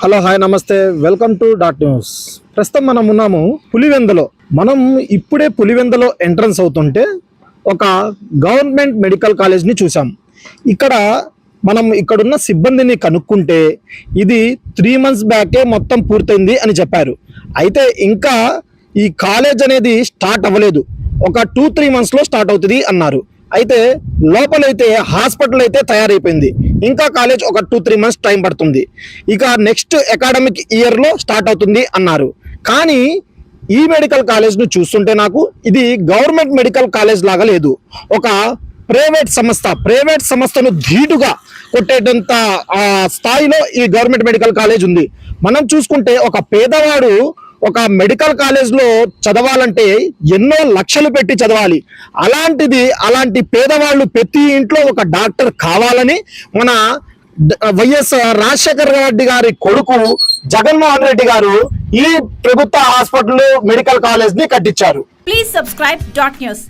Hello hi నమస్తే. Welcome to dot news. ప్రస్తుతం మనం ఉన్నాము పులివెందలో. మనం ఇప్పుడే పులివెందలో ఎంట్రన్స్ అవుతుంటే ఒక గవర్నమెంట్ మెడికల్ కాలేజ్ని చూసాం ఇక్కడ మనం ఇక్కడున్న సిబ్బందిని కనుక్కుంటే ఇది త్రీ మంత్స్ బ్యాకే మొత్తం పూర్తయింది అని చెప్పారు. అయితే ఇంకా ఈ కాలేజ్ అనేది స్టార్ట్ అవ్వలేదు. ఒక టూ త్రీ మంత్స్లో స్టార్ట్ అవుతుంది అన్నారు. అయితే లోపలైతే హాస్పిటల్ అయితే తయారైపోయింది. ఇంకా కాలేజ్ ఒక టూ త్రీ మంత్స్ టైం పడుతుంది. ఇక నెక్స్ట్ అకాడమిక్ ఇయర్లో స్టార్ట్ అవుతుంది అన్నారు. కానీ ఈ మెడికల్ కాలేజ్ను చూస్తుంటే నాకు ఇది గవర్నమెంట్ మెడికల్ కాలేజ్ లాగా లేదు. ఒక ప్రైవేట్ సంస్థ ప్రైవేట్ సంస్థను ధీటుగా కొట్టేటంత ఆ, స్థాయిలో ఈ గవర్నమెంట్ మెడికల్ కాలేజ్ ఉంది. మనం చూసుకుంటే ఒక పేదవాడు ఒక మెడికల్ కాలేజ్లో చదవాలంటే ఎన్నో లక్షలు పెట్టి చదవాలి. అలాంటిది అలాంటి పేదవాళ్ళు ప్రతి ఇంట్లో ఒక డాక్టర్ కావాలని మన వైఎస్ రాజశేఖర రెడ్డి గారి కొడుకు జగన్మోహన్ రెడ్డి గారు ఈ ప్రభుత్వ హాస్పిటల్ మెడికల్ కాలేజ్ని కట్టించారు. Please subscribe dot news